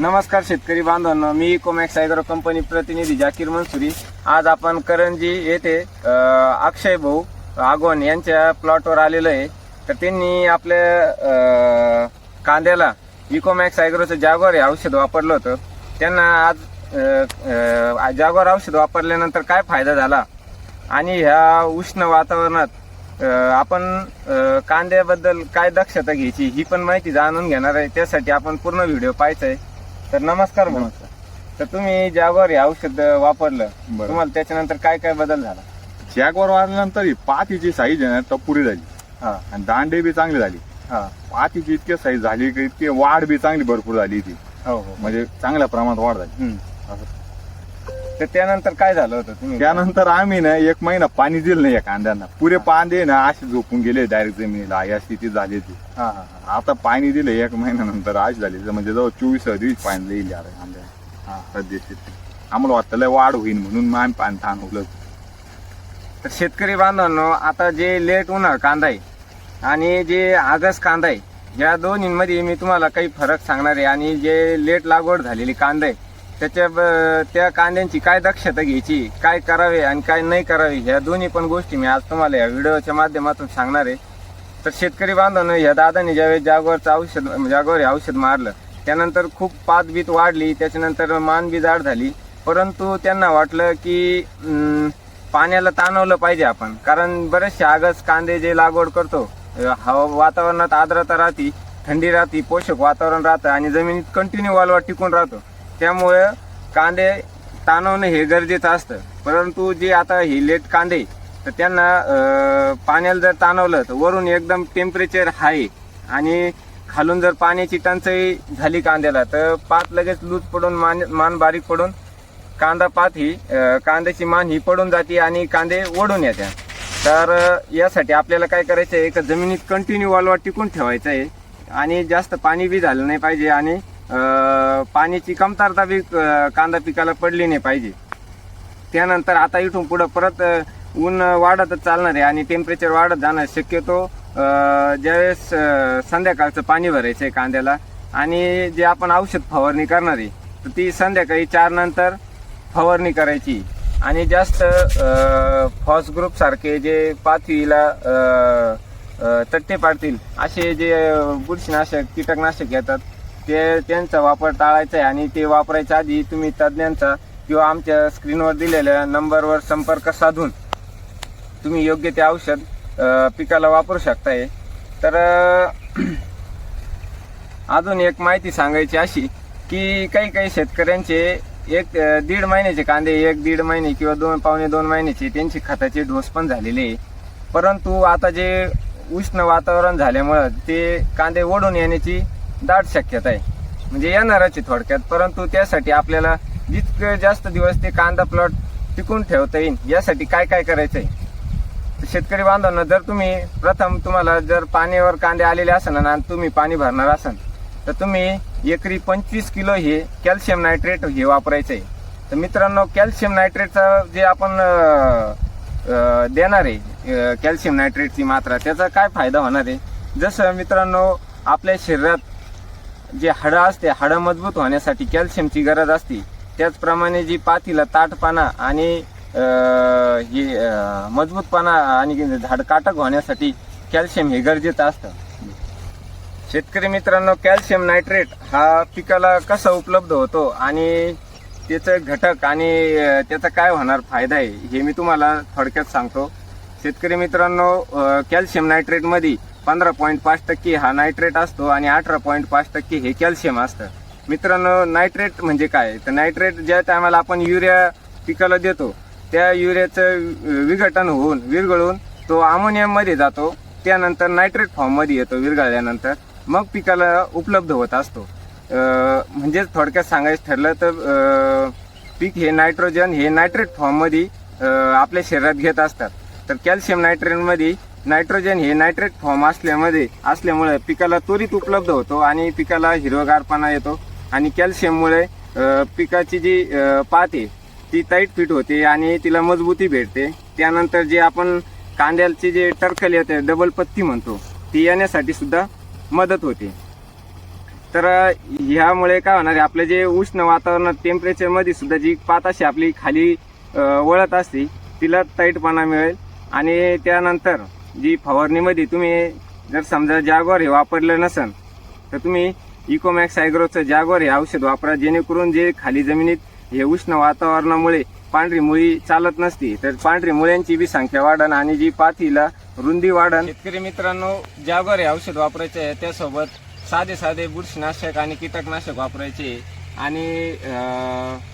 नमस्कार शेतकरी बांधवांनो मी कोमॅक्स आयग्रो कंपनी प्रतिनिधी जाकीर मनसुरी. आज आपण करंजी येथे अक्षय भाऊ आगोन यांच्या प्लॉटवर आलेलो आहे. तर त्यांनी आपल्या कांद्याला इकोमॅक्स आयग्रोचं जागोर हे औषध वापरलं होतं. त्यांना आज जागोर औषध वापरल्यानंतर काय फायदा झाला? आणि ह्या उष्ण वातावरणात आपण कांद्याबद्दल काय दक्षता घ्यायची ही पण माहिती जाणून घेणार आहे. त्यासाठी आपण पूर्ण व्हिडिओ पाहायचा आहे. तर नमस्कार भाऊ तर तुम्ही जागवार हे औषध वापरलं. बरं. तुम्हाला त्याच्यानंतर काय काय बदल झाला? जॅगवर वाढल्यानंतर ही पातीची साईज आहे ना टपुरी झाली हा. आणि दांडे बी चांगली झाली. हा. पातीची इतकी साईज झाली की इतकी वाढ बी चांगली भरपूर झाली ती हो हो. म्हणजे चांगल्या प्रमाणात वाढ झाली. हम्म. तर त्यानंतर काय झालं होतं तुम्ही? त्यानंतर आम्ही ना एक महिना पाणी दिलं नाही या कांद्यांना. पुरे कांदे ना असे झोपून गेले डायरेक्ट जमिनीला. या स्थितीत झाली ती. हा हा हा. आता पाणी दिलं एक महिन्यानंतर आज झाली. म्हणजे जवळ चोवीस दिवस पाणी येईल या कांद्या. हा. आम्हाला वाटतं लय वाढ होईल म्हणून मग आम्ही पाणी थांबवलं. तर शेतकरी बांधवांनो आता जे लेट उन्हाळ कांदा आहे आणि जे आगस कांदा आहे या दोन्हींमध्ये मी तुम्हाला काही फरक सांगणार आहे. आणि जे लेट लागवड झालेली कांदा आहे त्याच्या ब- त्या कांद्यांची काय दक्षता घ्यायची काय करावे आणि काय नाही करावे ह्या दोन्ही पण गोष्टी मी आज तुम्हाला या व्हिडिओच्या माध्यमातून सांगणार आहे. तर शेतकरी बांधवांनो ह्या दादाने ज्यावेळेस जागवारचं औषध जागवार हे औषध मारलं त्यानंतर खूप पात बीत वाढली त्याच्यानंतर मान बी जाड झाली. परंतु त्यांना वाटलं की पाण्याला ताणवलं पाहिजे आपण. कारण बरेचसे आगस कांदे जे लागवड करतो हवा वातावरणात आर्द्रता राहते थंडी राहते पोषक वातावरण राहतं आणि जमिनीत कंटिन्यू वालवा टिकून राहतो. त्यामुळे कांदे ताणवणं हे गरजेचं असतं. परंतु जे आता ही लेट कांदे तर त्यांना पाण्याला जर ताणवलं तर वरून एकदम टेम्परेचर हाय आणि खालून जर पाण्याची टंचाई झाली कांद्याला तर पात लगेच लूज पडून मान मान बारीक पडून कांदा पात ही कांद्याची मान ही पडून जाते आणि कांदे ओढून येत्या तर यासाठी आपल्याला काय करायचं आहे का जमिनीत कंटिन्यू वालवा टिकून ठेवायचा आहे आणि जास्त पाणी बी झालं नाही पाहिजे आणि पाण्याची कमतरता बी कांदा पिकाला पडली नाही पाहिजे. त्यानंतर आता इथून पुढं परत ऊन वाढतच चालणार आहे आणि टेम्परेचर वाढत जाणार शक्यतो ज्यावेळेस संध्याकाळचं पाणी भरायचं आहे कांद्याला आणि जे आपण औषध फवारणी करणार आहे तर ती संध्याकाळी चार नंतर फवारणी करायची. आणि जास्त फॉस ग्रुप सारखे जे पाथवीला तट्टे पाडतील असे जे बुरशीनाशक कीटकनाशक येतात ते त्यांचा वापर टाळायचा आहे आणि ते वापरायच्या आधी तुम्ही तज्ज्ञांचा किंवा आमच्या स्क्रीनवर दिलेल्या नंबरवर संपर्क साधून तुम्ही योग्य ते औषध पिकाला वापरू शकताय. तर अजून एक माहिती सांगायची अशी की काही काही शेतकऱ्यांचे एक दीड महिन्याचे कांदे एक दीड महिने किंवा दोन पावणे दोन महिन्याचे त्यांची खताचे डोस पण झालेले आहे. परंतु आता जे उष्ण वातावरण झाल्यामुळं ते कांदे ओढून येण्याची दाट शक्यता आहे. म्हणजे येणारच आहे थोडक्यात परंतु त्यासाठी आपल्याला जितके जास्त दिवस ते कांदा प्लॉट टिकून ठेवता येईल यासाठी काय काय करायचं आहे शेतकरी बांधवांना जर तुम्ही प्रथम तुम्हाला जर पाण्यावर कांदे आलेले असाल आणि तुम्ही पाणी भरणार असाल तर तुम्ही एकरी पंचवीस किलो हे कॅल्शियम नायट्रेट हे वापरायचं आहे तर मित्रांनो कॅल्शियम नायट्रेटचा जे आपण देणार आहे कॅल्शियम नायट्रेटची मात्रा त्याचा काय फायदा होणार आहे? जसं मित्रांनो आपल्या शरीरात जे हाडं असते हाडं मजबूत होण्यासाठी कॅल्शियमची गरज असते. त्याचप्रमाणे जी पातीला ताटपणा आणि हे मजबूतपणा आणि झाड काटक होण्यासाठी कॅल्शियम हे गरजेचं असतं. शेतकरी मित्रांनो कॅल्शियम नायट्रेट हा पिकाला कसा उपलब्ध होतो आणि त्याचं घटक आणि त्याचा काय होणार फायदा आहे हे मी तुम्हाला थोडक्यात सांगतो. शेतकरी मित्रांनो कॅल्शियम नायट्रेटमध्ये पंधरा पॉईंट पाच टक्के हा नायट्रेट असतो आणि अठरा पॉईंट पाच टक्के हे कॅल्शियम असतं. मित्रांनो नायट्रेट म्हणजे काय? तर नायट्रेट ज्या टायमाला आपण युरिया पिकाला देतो त्या युरियाचं विघटन होऊन विरघळून तो अमोनियममध्ये जातो. त्यानंतर नायट्रेट फॉर्ममध्ये येतो विरघळल्यानंतर. मग पिकाला उपलब्ध होत असतो. म्हणजेच म्हणजे थोडक्यात सांगायचं ठरलं तर पीक हे नायट्रोजन हे नायट्रेट फॉर्ममध्ये आपल्या शरीरात घेत असतात. तर कॅल्शियम नायट्रेटमध्ये नायट्रोजन हे नायट्रेट फॉर्म असल्यामध्ये असल्यामुळे पिकाला त्वरित उपलब्ध होतो आणि पिकाला हिरवगारपणा येतो. आणि कॅल्शियममुळे पिकाची जी पात आहे ती टाईट फिट होते आणि तिला मजबूती भेटते. त्यानंतर जे आपण कांद्याची जे टरकल येते डबल पत्ती म्हणतो ती येण्यासाठी सुद्धा मदत होते. तर ह्यामुळे काय होणार आहे आपलं जे उष्ण वातावरण टेम्परेचरमध्ये सुद्धा जी पात अशी आपली खाली वळत असते तिला टाईटपणा मिळेल. आणि त्यानंतर जी फवारणीमध्ये तुम्ही जर समजा जागवार हे वापरलं नसन तर तुम्ही इकोमॅक्स आयग्रोचं जागवार हे औषध वापरा जेणेकरून जे खाली जमिनीत हे उष्ण वातावरणामुळे पांढरी मुळी चालत नसती. तर पांढरी मुळ्यांची बी संख्या वाढन आणि जी पाथीला रुंदी वाढन. शेतकरी मित्रांनो जागवार हे औषध वापरायचे आहे त्यासोबत साधे साधे बुरशीनाशक आणि कीटकनाशक वापरायचे आणि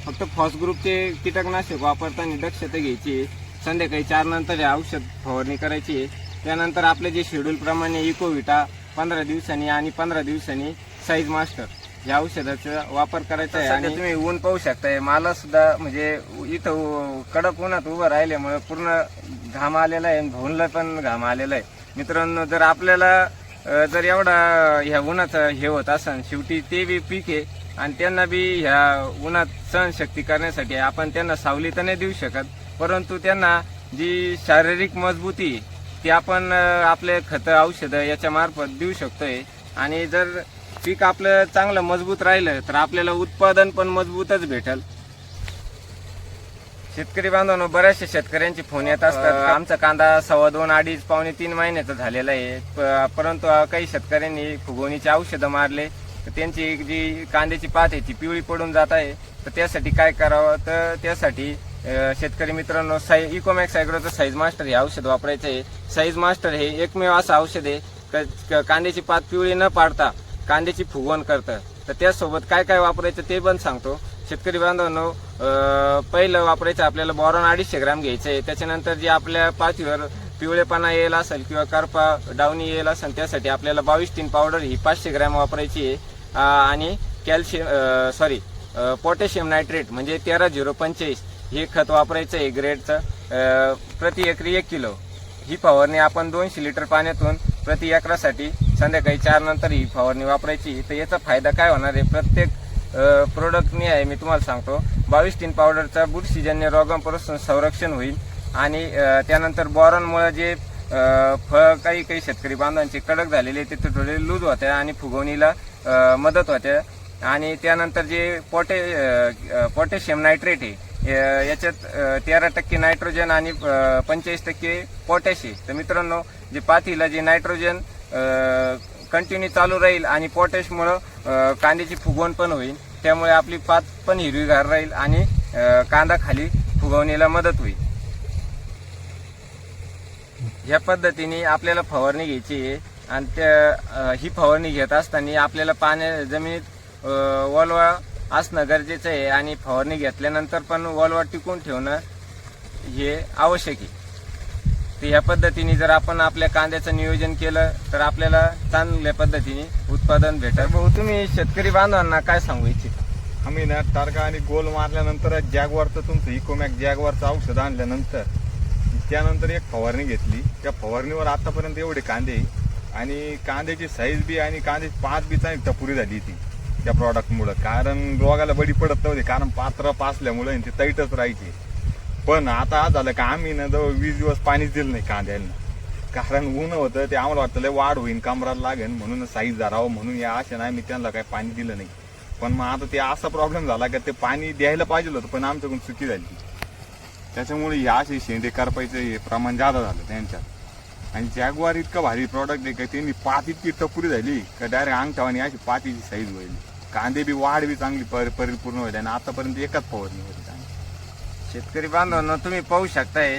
फक्त फॉस ग्रुपचे कीटकनाशक वापरताना दक्षता घ्यायची संध्याकाळी चार नंतर हे औषध फवारणी करायची त्यानंतर आपले जे शेड्यूल प्रमाणे इकोविटा पंधरा दिवसांनी आणि पंधरा दिवसांनी साईज मास्टर या औषधाचा वापर करायचा आहे आणि तुम्ही ऊन पाहू शकताय. मला सुद्धा म्हणजे इथं कडक उन्हात उभं राहिल्यामुळे पूर्ण घाम आलेला आहे आणि भाऊनला पण घाम आलेला आहे. मित्रांनो जर आपल्याला जर एवढा ह्या उन्हाचं हे होत असन शेवटी ते बी पीक आहे आणि त्यांना बी ह्या उन्हात सहनशक्ती करण्यासाठी आपण त्यांना सावली तर नाही देऊ शकत परंतु त्यांना जी शारीरिक मजबूती ती आपण आपले खतं औषधं याच्या मार्फत देऊ शकतोय. आणि जर पीक आपलं चांगलं मजबूत राहिलं तर आपल्याला उत्पादन पण मजबूतच भेटल. शेतकरी बांधवांनो बऱ्याचशा शेतकऱ्यांचे फोन येत असतात. आमचा कांदा सव्वा दोन अडीच पावणे तीन महिन्याचा झालेला आहे. परंतु काही शेतकऱ्यांनी फुगवणीची औषधं मारले. तर त्यांची जी कांद्याची पात आहे ती पिवळी पडून जात आहे. तर त्यासाठी काय करावं? तर त्यासाठी शेतकरी मित्रांनो साई इकोमॅक्स ॲग्रोचं साईज मास्टर हे औषध वापरायचं आहे. साईज मास्टर हे एकमेव असं औषध आहे क- कांद्याची पात पिवळी न पाडता कांद्याची फुगवण करतं. तर त्यासोबत काय काय वापरायचं ते पण सांगतो. शेतकरी बांधवांनो पहिलं वापरायचं आपल्याला बोरॉन अडीचशे ग्राम घ्यायचं आहे. त्याच्यानंतर जे आपल्या पाचवीवर पिवळेपणा येईल असेल किंवा करपा डावणी येईल असेल त्यासाठी आपल्याला बावीस टीन पावडर ही पाचशे ग्रॅम वापरायची आहे. आणि कॅल्शियम सॉरी पोटॅशियम नायट्रेट म्हणजे तेरा झिरो पंचेचाळीस. हे खत वापरायचं आहे ग्रेडचं. प्रति एकरी एक किलो. ही फवारणी आपण दोनशे लिटर पाण्यातून प्रति एकरासाठी संध्याकाळी चार नंतर ही फवारणी वापरायची. तर याचा फायदा काय होणार आहे? प्रत्येक प्रोडक्टनी आहे मी तुम्हाला सांगतो. बावीस टीन पावडरचा बुरशीजन्य रोगांपासून संरक्षण होईल. आणि त्यानंतर बॉरॉनमुळे जे फळ काही काही शेतकरी बांधवांचे कडक झालेले ते थोडे लूज होत्या आणि फुगवणीला मदत होते आणि त्यानंतर जे पोटे पोटॅशियम नायट्रेट आहे याच्यात तेरा टक्के नायट्रोजन आणि पंचेचाळीस टक्के पोटॅश आहे तर मित्रांनो जे पाथीला जे नायट्रोजन कंटिन्यू चालू राहील आणि पोटॅशमुळं कांद्याची फुगवण पण होईल त्यामुळे आपली पात पण हिरवीगार राहील आणि कांदा खाली फुगवणीला मदत होईल. या पद्धतीने आपल्याला फवारणी घ्यायची आहे आणि त्या ही फवारणी घेत असताना आपल्याला पाण्या जमिनीत ओलवा असणं गरजेचं आहे आणि फवारणी घेतल्यानंतर पण ओलवा टिकून ठेवणं हे आवश्यक आहे. तर ह्या पद्धतीने जर आपण आपल्या कांद्याचं नियोजन केलं तर आपल्याला चांगल्या पद्धतीने उत्पादन भेटेल भाऊ तुम्ही शेतकरी बांधवांना काय सांगू इच्छित? आम्ही ना टारगा आणि गोल मारल्यानंतर जॅगवारचं तुमचं इकोमॅक जॅगवारचं औषध आणल्यानंतर त्यानंतर एक फवारणी घेतली. त्या फवारणीवर आतापर्यंत एवढे कांदे. आणि कांद्याची साईज बी आणि कांद्याची पात बी चांगली टपुरी झाली ती त्या प्रॉडक्टमुळं कारण रोगाला बडी पडत नव्हते कारण पात्र पासल्यामुळं ते तैटच राहायचे. पण आता आज झालं का आम्ही ना जवळ वीस दिवस पाणीच दिलं नाही कांद्याला. कारण ऊन होतं ते आम्हाला वाटतं वाढ होईन कमराला लागेल म्हणून साईज धरावं म्हणून या आशेनं आम्ही त्यांना काही पाणी दिलं नाही. पण मग आता ते असा प्रॉब्लेम झाला का ते पाणी द्यायला पाहिजे होतं पण आमच्याकडून चुकी झाली. त्याच्यामुळे या असे शेंडे करपायचं हे प्रमाण जादा झालं त्यांच्यात. आणि जॅगवार इतकं भारी प्रॉडक्ट आहे का त्यांनी पात इतकी टपुरी झाली का डायरेक्ट अंगठावानी अशी पातीची साईज होईल. कांदे बी वाढ बी चांगली पर परिपूर्ण होईल आणि आतापर्यंत एकच फवारणी होती चांगली. शेतकरी बांधवांना तुम्ही पाहू शकताय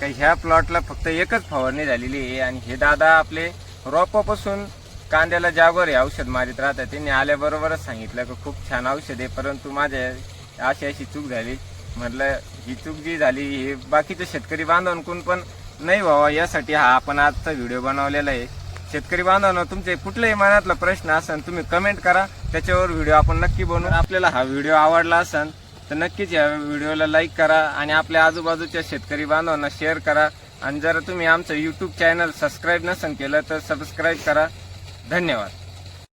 का ह्या प्लॉटला फक्त एकच फवारणी झालेली आहे आणि हे दादा आपले रोपापासून कांद्याला जागोर हे औषध मारित राहतात. त्यांनी आल्याबरोबरच सांगितलं की खूप छान औषध आहे परंतु माझ्या अशी अशी चूक झाली. म्हटलं ही चूक जी झाली हे बाकीचे शेतकरी बांधवांकडून पण नाही व्हावा यासाठी हा आपण आजचा व्हिडिओ बनवलेला आहे. शेतकरी बांधवांना तुमचे कुठल्याही मनातला प्रश्न असेल तुम्ही कमेंट करा. त्याच्यावर व्हिडिओ आपण नक्की बनवू. आपल्याला हा व्हिडिओ आवडला असेल तर नक्कीच या व्हिडिओला लाईक करा आणि आपल्या आजूबाजूच्या शेतकरी बांधवांना शेअर करा. आणि जर तुम्ही आमचं यूट्यूब चॅनल सबस्क्राईब नसेल केलं तर सबस्क्राईब करा. धन्यवाद.